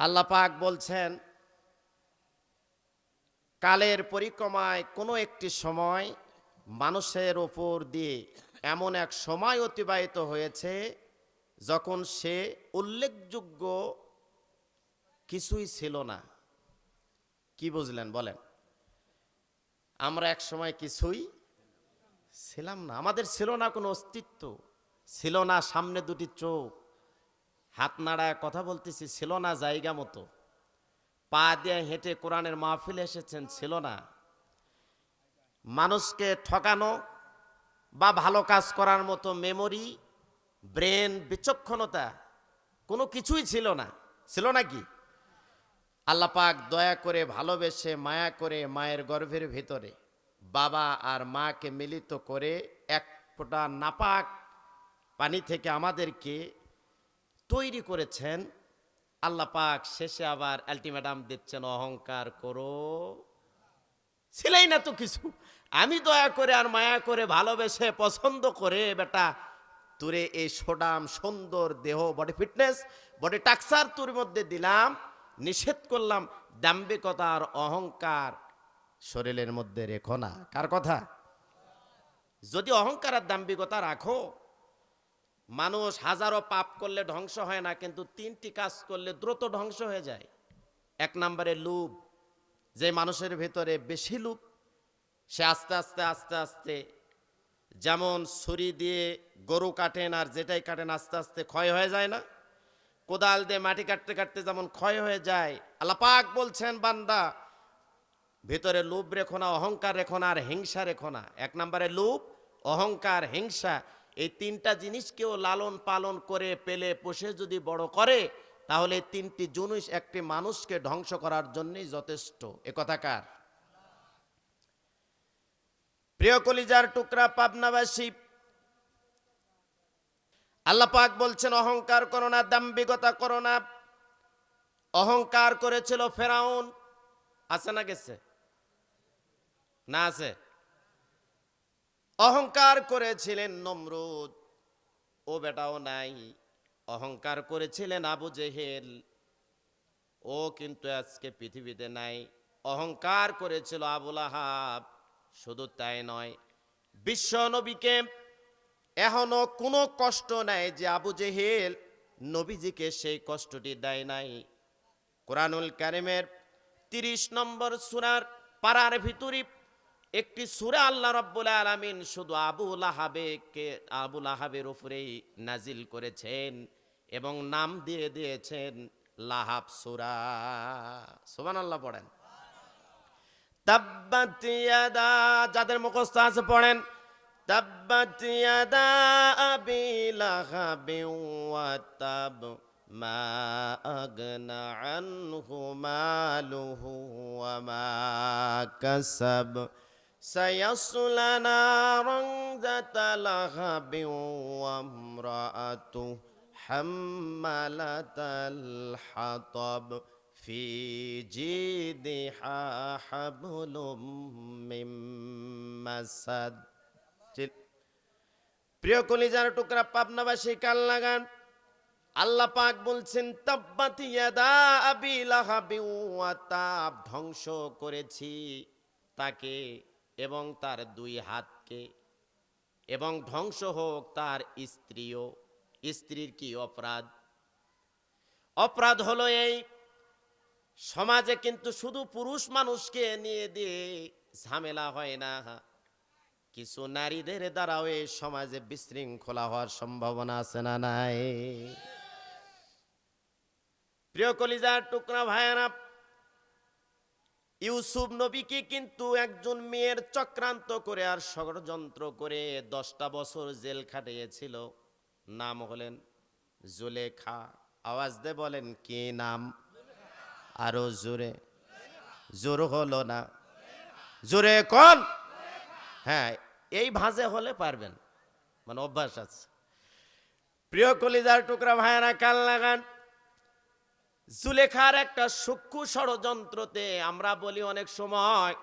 আল্লাহ পাক বলছেন, কালের পরিক্রমায় কোনো একটি সময় মানুষের ওপর দিয়ে এমন এক সময় অতিবাহিত হয়েছে যখন সে উল্লেখযোগ্য কিছুই ছিল না। কি বুঝলেন বলেন? আমরা এক সময় কিছুই ছিলাম না। আমাদের ছিল না কোনো অস্তিত্ব, ছিল না সামনে দুটি চোখ হাত নাড়ায় কথা বলতেছি, ছিল না জায়গা মতো। পা দিয়ে হেঁটে কোরআনের মাহফিলে এসেছেন, ছিল না। মানুষকে ঠকানো বা ভালো কাজ করার মতো মেমোরি ব্রেন বিচক্ষণতা কোনো কিছুই ছিল না। ছিল না কি? আল্লাহ পাক দয়া করে ভালোবেসে, মায়া করে মায়ের গর্ভের ভিতরে বাবা আর মাকে মিলিত করে এক ফোঁটা নাপাক পানি থেকে আমাদেরকে তৈরি করেছেন, আল্লাহ পাক শেষে আবার আলটিমেটাম দিচ্ছেন, অহংকার করো। ছিলেই না তো কিছু। আমি দয়া করে আর মায়া করে ভালোবেসে পছন্দ করে, বেটা, তোরে এই সোডাম সুন্দর দেহ বডি ফিটনেস বডি টাকসার তোর মধ্যে দিলাম, নিষেধ করলাম, দাম্ভিকতা আর অহংকার শরীরের মধ্যে রেখো না। কার কথা? যদি অহংকার আর দাম্ভিকতা রাখো মানুষ হাজারো পাপ করলে ধ্বংস হয় না, কিন্তু তিনটি কাজ করলে দ্রুত ধ্বংস হয়ে যায়। এক নম্বরে লুভ। যে মানুষের ভেতরে বেশি লুভ, সে আস্তে আস্তে আস্তে আস্তে যেমন ছুরি দিয়ে গরু কাটেন আর যেটাই কাটেন আস্তে আস্তে ক্ষয় হয়ে যায় না, কোদাল দিয়ে মাটি কাটতে কাটতে যেমন ক্ষয় হয়ে যায়। আল্লাপাক বলছেন, বান্দা, ভেতরে লোভ রেখো না, অহংকার রেখো না আর হিংসা রেখো না। এক নম্বরে লোভ, অহংকার, হিংসা। এই তিনটা জিনিস জিনিসকেও লালন পালন করে পেলে পোষে যদি বড় করে, তাহলে তিনটি জিনিস একটি মানুষকে ধ্বংস করার জন্যই যথেষ্ট। এ কথাকার প্রিয় কলিজার টুকরা পাবনাবাসী, আল্লাহ পাক বলছেন, অহংকার করো না, দাম্ভিকতা করো না। অহংকার করেছিল ফেরাউন। আছে না গেছে? না আছে? অহংকার করেছিলেন নমরুদ। ও বেটাও নাই। অহংকার করেছিলেন আবু জেহেল। ও কিন্তু আজকে পৃথিবীতে নাই। অহংকার করেছিল আবুল আহাব। শুধু তাই নয়, বিশ্ব নবীকে এখনও কোনো কষ্ট নাই যে আবু জেহেল নবীজিকে সেই কষ্টটি দেয় নাই। কোরআনুল কারিমের তিরিশ নম্বর সুরার পাড়ার ভিতরে একটি সুরা আল্লাহ রব্বুল আলমিন শুধু আবুল আহাবেকে আবুল আহাবের উপরেই নাজিল করেছেন এবং নাম দিয়ে দিয়েছেন লাহাব সুরা। সোবান আল্লাহ পড়েন যাদের মুখস্থ আছে পড়েন। তাব্বাত ইয়াদা আবি লাহাবি মা سيصلى نارا ذات لهب وامرأته حمالة الحطب في جيدها حبل من مسد চিল- প্রিয় কলিজার টুকরা পাবনাবাসী কাল লাগান আল্লাহ পাক বলছেন তাব্বাতি ইয়াদা আবি লাহাবি ওয়া তাব ধ্বংস করেছি তাকে এবং তার দুই হাতকে, এবং ধ্বংস হোক তার স্ত্রীও, স্ত্রীর কি অপরাধ? অপরাধ হলো এই সমাজে কিন্তু শুধু পুরুষ মানুষকে নিয়ে দিয়ে ঝামেলা হয় না। কিছু নারীদের দ্বারাও এই সমাজে বিশৃঙ্খলা হওয়ার সম্ভাবনা আছে না নাই? প্রিয় কলিজার টুকরা ভাইয়ারা ইউসুফ নবীকে কিন্তু একজন মেয়ের চক্রান্ত করে আর ষড়যন্ত্র করে দশটা বছর জেল খাটিয়েছিল। নাম হলেন জুলেখা। আওয়াজ দে বলেন, কি নাম? আরও জোরে, জোর হলো না। জোরে কন? হ্যাঁ এই ভাঁজে হলে পারবেন। মানে অভ্যাস আছে। প্রিয় কলিজার টুকরা ভাইয়ারা কাল লাগান। জুলেখার একটা সূক্ষ্ম ষড়যন্ত্রতে আমরা বলি অনেক সময়,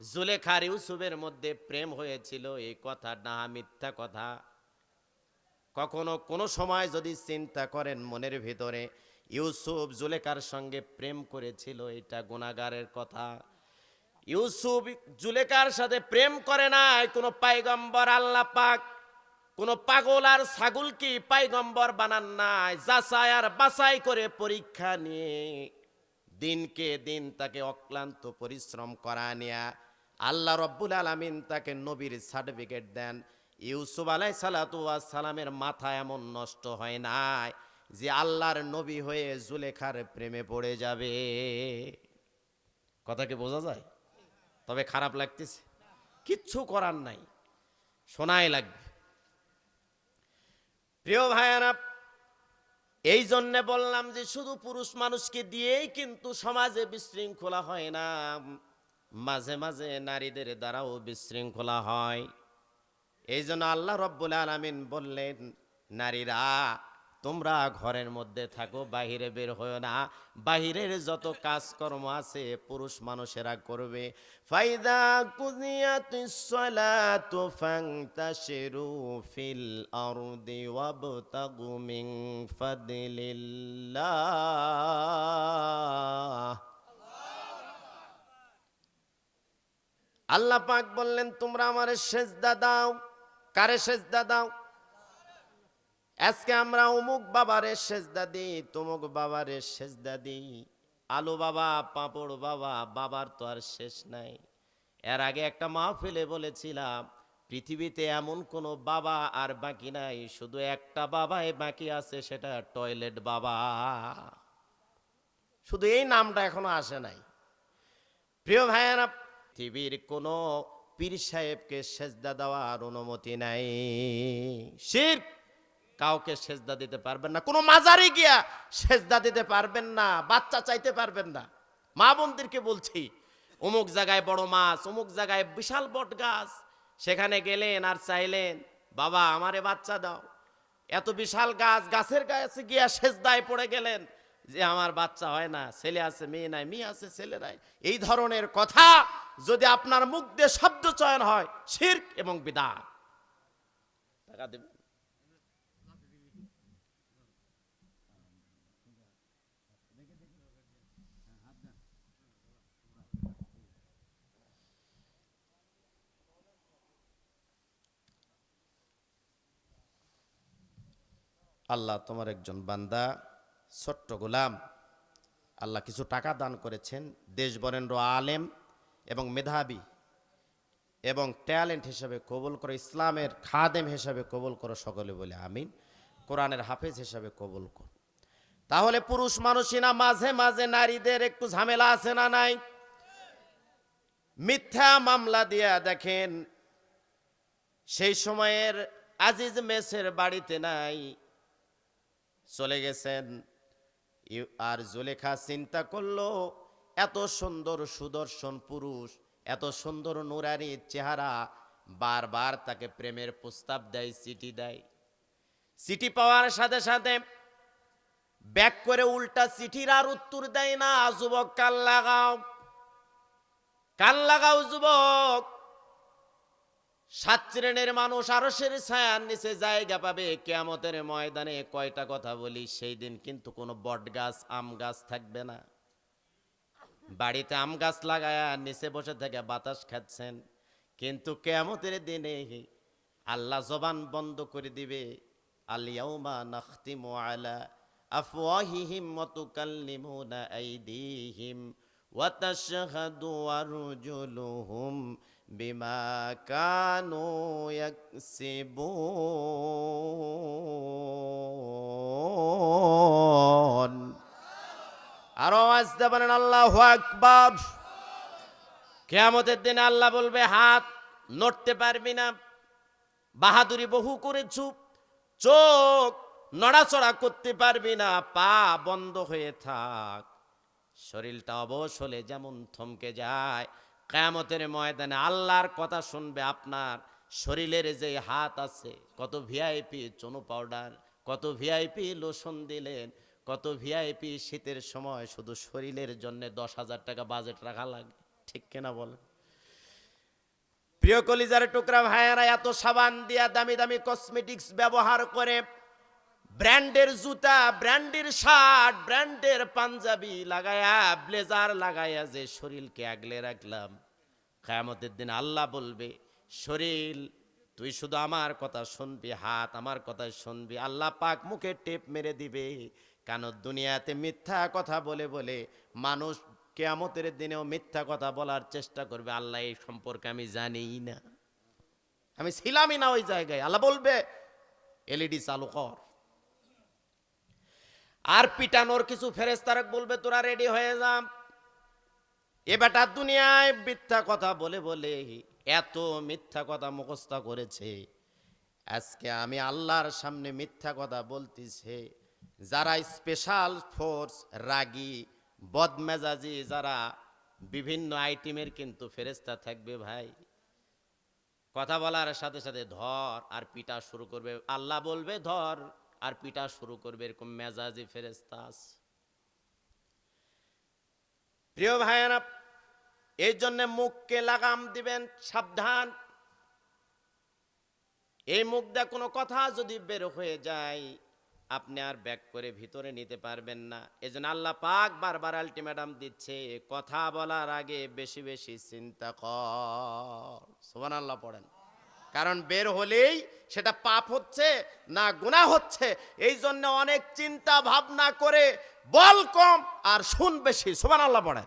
জুলেখার ইউসুফের মধ্যে প্রেম হয়েছিল, এই কথা না মিথ্যা কথা। কখনো কোনো সময় যদি চিন্তা করেন মনের ভিতরে, ইউসুফ জুলেখার সঙ্গে প্রেম করেছিল, এটা গুণাগারের কথা। ইউসুফ জুলেখার সাথে প্রেম করে নাই, কোনো পাইগম্বর আল্লাহ পাক কোন পাগল আর ছাগল কি পাইগম্বর বানান নাই? যাচাই আর বাছাই করে পরীক্ষা নিয়ে দিনকে দিন তাকে অক্লান্ত পরিশ্রম করা নেয়া আল্লাহ রব্বুল আলমিন তাকে নবীর সার্টিফিকেট দেন। ইউসুফ আলাই সালামের মাথা এমন নষ্ট হয় নাই যে আল্লাহর নবী হয়ে জুলেখার প্রেমে পড়ে যাবে। কথা কি বোঝা যায়? তবে খারাপ লাগতেছে। কিচ্ছু করার নাই। শোনাই লাগবে। প্রিয় ভাইয়ারা এই জন্যে বললাম যে শুধু পুরুষ মানুষকে দিয়েই কিন্তু সমাজে বিশৃঙ্খলা হয় না। মাঝে মাঝে নারীদের দ্বারাও বিশৃঙ্খলা হয়। এই জন্য আল্লাহ রব্বুল আলমিন বললেন, নারীরা তোমরা ঘরের মধ্যে থাকো, বাহিরে বের হয়েও না। বাহিরের যত কাজকর্ম আছে পুরুষ মানুষেরা করবে। ফাইদা কুদিয়াতিস সালাতু ফান্তাশিরু ফিল আরদি ওয়াবতাগু মিন ফাদলিল্লাহ। আল্লাহ পাক বললেন, তোমরা আমার সেজদা দাও। কারে সেজদা দাও? আজকে আমরা অমুক বাবারে সেজদা দিই, তমুক বাবারে সেজদা দিই। আলু বাবা, পাঁপড় বাবা, বাবার তো আর শেষ নাই। এর আগে একটা মাহফিলে বলেছিলাম, পৃথিবীতে এমন কোনো বাবা আর বাকি নাই, শুধু একটা বাবাই বাকি আছে, সেটা টয়লেট বাবা। শুধু এই নামটা এখনও আসে নাই। প্রিয় ভাইয়েরা, পৃথিবীর কোনো পীর সাহেবকে সেজদা দেওয়ার অনুমতি নাই। শির কাউকে সেজদা দিতে পারবেন না। কোনো মাজারে গিয়া সেজদা দিতে পারবেন না, বাচ্চা চাইতে পারবেন না। মা বোনদেরকে বলছি, অমুক জায়গায় বড় মাছ, অমুক জায়গায় বিশাল বট গাছ, সেখানে গেলেন আর চাইলেন, বাবা, আমারে বাচ্চা দাও। এত বিশাল গাছ, গাছের গাছে গিয়া সেজদায় পড়ে গেলেন, যে আমার বাচ্চা হয় না, ছেলে আছে, মেয়ে নাই, মেয়ে আছে, ছেলে নাই। এই ধরনের কথা যদি আপনার মুখ দিয়ে শব্দ চয়ন হয়, শির্ক এবং বিদা টাকা দেবেন? আল্লাহ তোমার একজন বান্দা, ছোট্ট গোলাম। আল্লাহ কিছু টাকা দান করেছেন, দেশ বরেন্দ্র আলেম এবং মেধাবী এবং ট্যালেন্ট হিসেবে কবুল করো, ইসলামের খাদেম হিসাবে কবুল করো সকলে বলে আমিন, কোরআনের হাফেজ হিসাবে কবুল কর। তাহলে পুরুষ মানুষই না, মাঝে মাঝে নারীদের একটু ঝামেলা আছে না নাই? মিথ্যা মামলা দিয়া দেখেন, সেই সময়ের আজিজ মেসের বাড়িতে নাই চলে গেছেন। আর জুলেখা চিন্তা করল, এত সুন্দর সুদর্শন পুরুষ, এত সুন্দর নুরারি চেহারা, বারবার তাকে প্রেমের প্রস্তাব দেয়, চিঠি দেয়। চিঠি পাওয়ার সাথে সাথে ব্যাক করে উল্টা চিঠির আর উত্তর দেয় না, যুবক কাল লাগাও। কাল লাগাও, যুবক। সাত শ্রেণির মানুষ আরসের ছায়ার নিচে জায়গা পাবে। কেয়ামতের ময়দানে কয়টা কথা বলি, সেই দিন কিন্তু কোনো বট গাছ, আম গাছ থাকবে না। বাড়িতে আম গাছ লাগায়া নিচে বসে থেকে বাতাস খাচ্ছেন। কিন্তু কেয়ামতের দিনে আল্লাহ জবান বন্ধ করে দিবে আলিয়াউমা কানু ইয়াকসিবুন। আরও আসতে পারেন, আল্লাহু আকবার। কেয়ামতের দিনে আল্লাহ বলবে, হাত নড়তে পারবি না, বাহাদুরি বহু করেছু, চোখ নড়াচড়া করতে পারবি না, পা বন্ধ হয়ে থাক। শরীরটা অবশ হলে যেমন থমকে যায় কেয়ামতের ময়দানে আল্লাহর কথা শুনবে আপনার শরীরের যে হাত আছে, কত ভিআইপি চনু পাউডার কত ভিআইপি লোশন দিলেন, কত ভিআইপি শীতের সময় শুধু শরীরের জন্য দশ হাজার টাকা বাজেট রাখা লাগে, ঠিক কিনা বলেন? প্রিয় কলিজার টুকরা ভাইয়েরা, এত সাবান দিয়া দামি দামি কসমেটিক্স ব্যবহার করে ব্র্যান্ডের জুতা, ব্র্যান্ডের শার্ট, ব্র্যান্ডের পাঞ্জাবি লাগায়া, ব্লেজার লাগায়া যে শরীরকে আগলে রাখলাম। খায়ামতের দিন আল্লাহ বলবে, শরীর, তুই শুধু আমার কথা শুনবি, হাত আমার কথা শুনবি। আল্লাহ পাক মুখে টেপ মেরে দিবে। কেন দুনিয়াতে মিথ্যা কথা বলে বলে মানুষ কেয়ামতের দিনেও মিথ্যা কথা বলার চেষ্টা করবে? আল্লাহ এই সম্পর্কে আমি জানিই না। আমি ছিলামই না ওই জায়গায়। আল্লাহ বলবে, এলইডি চালু কর। আর পিটানোর কিছু ফেরেস্তারক বলবে, তোরা রেডি হয়ে যা। এ বেটা দুনিয়ায় মিথ্যা কথা বলে বলে এত মিথ্যা কথা মুখস্থ করেছে। আজকে আমি আল্লাহর সামনে মিথ্যা কথা বলতেছে। যারা স্পেশাল ফোর্স রাগী, বদমেজাজি, যারা বিভিন্ন আইটেমের কিন্তু ফেরেস্তা থাকবে ভাই। কথা বলার সাথে সাথে ধর আর পিটা শুরু করবে। আল্লাহ বলবে, ধর। আর পিটা শুরু করবে এরকম মেজাজি ফেরেস্তাস প্রিয় ভাইয়ারা এই জন্য মুখকে লাগাম দিবেন, সাবধান। এই মুখ দিয়ে কোনো কথা যদি বের হয়ে যায়, আপনি আর ব্যাক করে ভিতরে নিতে পারবেন না। এই জন্য আল্লাহ পাক বারবার আলটিমেটাম দিচ্ছে, কথা বলার আগে বেশি বেশি চিন্তা কর। সোমান আল্লাহ পড়েন। কারণ বের হলেই সেটা পাপ হচ্ছে না গুণা হচ্ছে। এই জন্য অনেক চিন্তা ভাবনা করে বল কম আর শুন বেশি। সোমান আল্লাহ পড়েন।